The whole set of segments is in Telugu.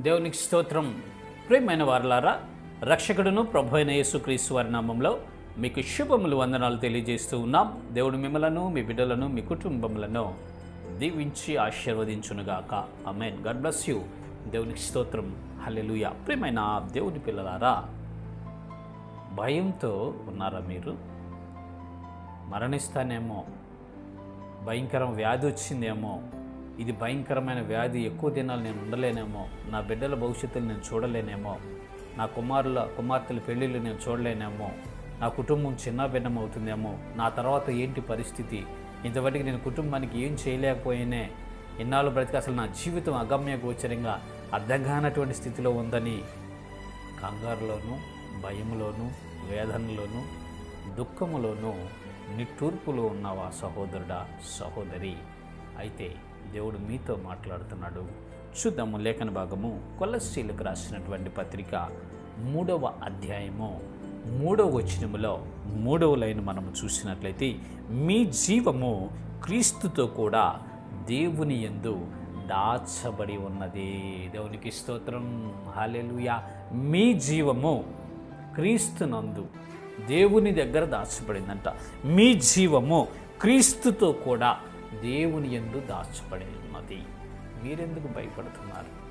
దేవునికి స్తోత్రం. ప్రియమైన వారలారా రక్షకుడును ప్రభు అయిన యేసుక్రీస్తు వారి నామంలో మీకు శుభములు వందనాలు తెలియజేస్తూ ఉన్నాం. దేవుడు మిమ్మలను మీ బిడ్డలను మీ కుటుంబములను దీవించి ఆశీర్వదించునుగాక. Amen God bless you. దేవునికి స్తోత్రం. హల్లెలుయ. ప్రియమైన దేవుని పిల్లలారా భయంతో ఉన్నారా మీరు? మరణిస్తానేమో. భయంకరం వ్యాధి వచ్చిందేమో. ఇది భయంకరమైన వ్యాధి. ఎక్కువ దినాలు నేను ఉండలేనేమో. నా బిడ్డల భవిష్యత్తులు నేను చూడలేనేమో. నా కుమారుల కుమార్తెల పెళ్ళిళ్ళు నేను చూడలేనేమో. నా కుటుంబం చిన్న భిన్నం అవుతుందేమో. నా తర్వాత ఏంటి పరిస్థితి? ఇంతవరకు నేను కుటుంబానికి ఏం చేయలేకపోయినే. ఇన్నాళ్ళు బ్రతికి అసలు నా జీవితం అగమ్య గోచరంగా అర్థం కానటువంటి స్థితిలో ఉందని. కంగారులోను భయంలోనూ వేదనలోను దుఃఖములోను నిట్టూర్పులో ఉన్నావా సహోదరుడా సహోదరి. అయితే దేవుడు మీతో మాట్లాడుతున్నాడు. చూద్దాము లేఖన భాగము కొలస్ట్రీలకు రాసినటువంటి పత్రిక మూడవ అధ్యాయము మూడవ వచనములో మూడవ లైన్ మనము చూసినట్లయితే మీ జీవము క్రీస్తుతో కూడా దేవుని యందు దాచబడి ఉన్నది. దేవునికి స్తోత్రం. హాలెలుయా మీ జీవము క్రీస్తునందు దేవుని దగ్గర దాచబడిందంట. మీ జీవము క్రీస్తుతో కూడా దేవుని ఎందు దాచబడి ఉన్నది మీరెందుకు భయపడుతున్నారు?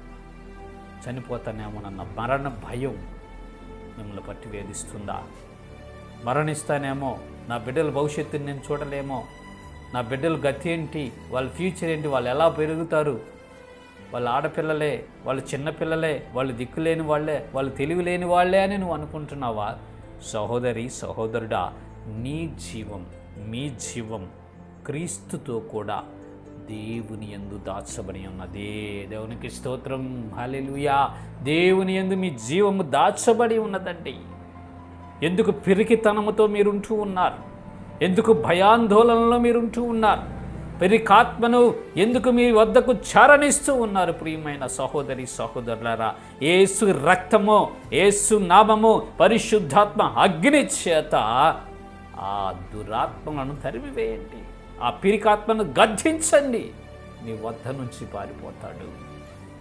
చనిపోతానేమోనన్న మరణ భయం మిమ్మల్ని పట్టి వేధిస్తుందా? మరణిస్తానేమో నా బిడ్డల భవిష్యత్తుని నేను చూడలేమో? నా బిడ్డల గతి ఏంటి? వాళ్ళ ఫ్యూచర్ ఏంటి? వాళ్ళు ఎలా పెరుగుతారు? వాళ్ళ ఆడపిల్లలే వాళ్ళు చిన్నపిల్లలే వాళ్ళు దిక్కులేని వాళ్ళే వాళ్ళు తెలివి లేని వాళ్ళే అని నువ్వు అనుకుంటున్నావా? సహోదరి సహోదరుడా నీ జీవం మీ జీవం క్రీస్తుతో కూడా దేవుని ఎందు దాచబడి ఉన్నది. దేవునికి స్తోత్రం. హలెలుయా దేవుని ఎందు మీ జీవము దాచబడి ఉన్నదండి. ఎందుకు పిరికితనముతో మీరుంటూ ఉన్నారు? ఎందుకు భయాందోళనలో మీరుంటూ ఉన్నారు? పెరికాత్మను ఎందుకు మీ వద్దకు చరణిస్తూ ఉన్నారు ప్రియమైన సహోదరి సహోదరులారా? ఏసు రక్తము ఏసు నామము పరిశుద్ధాత్మ అగ్ని చేత ఆ దురాత్మలను తరిమివేయండి. ఆ పిరికాత్మను గద్దించండి. మీ వద్ద నుంచి పారిపోతాడు.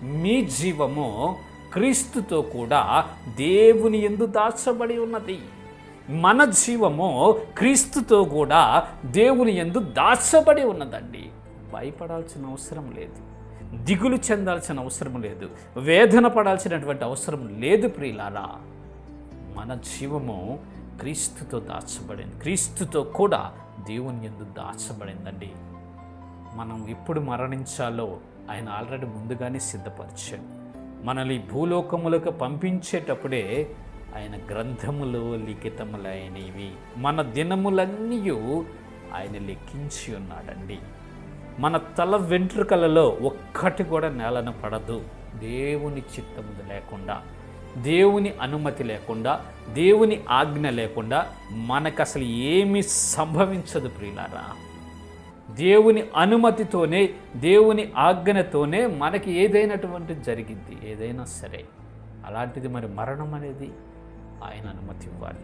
మీ జీవము క్రీస్తుతో కూడా దేవుని ఎందు దాచబడి ఉన్నది. మన జీవము క్రీస్తుతో కూడా దేవుని ఎందు దాచబడి ఉన్నదండి. భయపడాల్సిన అవసరం లేదు. దిగులు చెందాల్సిన అవసరం లేదు. వేదన పడాల్సినటువంటి అవసరం లేదు ప్రియులారా. మన జీవము క్రీస్తుతో దాచబడింది. క్రీస్తుతో కూడా దేవుని ఎందు దాచబడిందండి. మనం ఎప్పుడు మరణించాలో ఆయన ఆల్రెడీ ముందుగానే సిద్ధపరిచాడు. మనల్ని భూలోకములకు పంపించేటప్పుడే ఆయన గ్రంథములో లిఖితములైనవి. మన దినములన్నీ ఆయన లెక్కించి ఉన్నాడండి. మన తల వెంట్రుకలలో ఒక్కటి కూడా నేలను పడదు. దేవుని చిత్తము లేకుండా. దేవుని అనుమతి లేకుండా దేవుని ఆజ్ఞ లేకుండా మనకు అసలు ఏమీ సంభవించదు ప్రియులారా. దేవుని అనుమతితోనే దేవుని ఆజ్ఞతోనే మనకి ఏదైనటువంటి జరిగింది ఏదైనా సరే. అలాంటిది మరి మరణం అనేది ఆయన అనుమతి ఇవ్వాలి.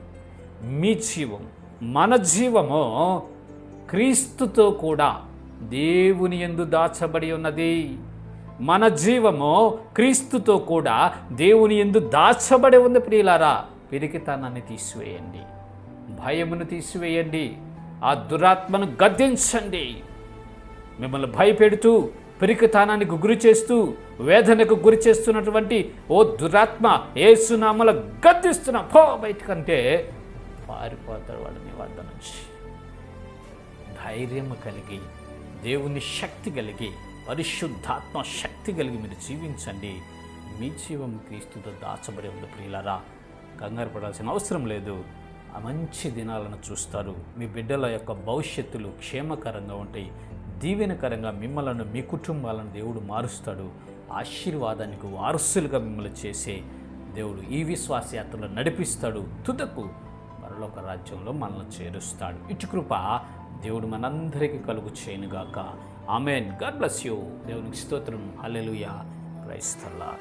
మీ జీవం మన జీవము క్రీస్తుతో కూడా దేవుని ఎందు దాచబడి ఉన్నది. మన జీవము క్రీస్తుతో కూడా దేవుని ఎందు దాచబడి ఉంది ప్రియులారా. పిరికితనాన్ని తీసివేయండి. భయమును తీసివేయండి. ఆ దురాత్మను గద్దించండి. మిమ్మల్ని భయపెడుతూ పిరికితనానికి గురి చేస్తూ వేదనకు గురి చేస్తున్నటువంటి ఓ దురాత్మ ఏసునామల గద్దిస్తున్నా పో బయటకంటే పారిపోతాడు వాడు మీ వద్ద నుంచి. ధైర్యం కలిగి దేవుని శక్తి కలిగి పరిశుద్ధాత్మ శక్తి కలిగి మీరు జీవించండి. మీ జీవం క్రీస్తుతో దాచబడి ఉంది ప్రియులరా. కంగారు పడాల్సిన అవసరం లేదు. ఆ మంచి దినాలను చూస్తారు. మీ బిడ్డల యొక్క భవిష్యత్తులు క్షేమకరంగా ఉంటాయి. దీవెనకరంగా మిమ్మలను మీ కుటుంబాలను దేవుడు మారుస్తాడు. ఆశీర్వాదానికి వారసులుగా మిమ్మల్ని చేసే దేవుడు ఈ విశ్వాస యాత్రలో నడిపిస్తాడు. తుదకు మరొక రాజ్యంలో మనల్ని చేరుస్తాడు. ఇటు కృప దేవుడు మనందరికీ కలుగు చేయనుగాక. ఆమెన్. God bless you. దేవునికి స్తోత్రం. హల్లెలూయా. క్రైస్తల్లా.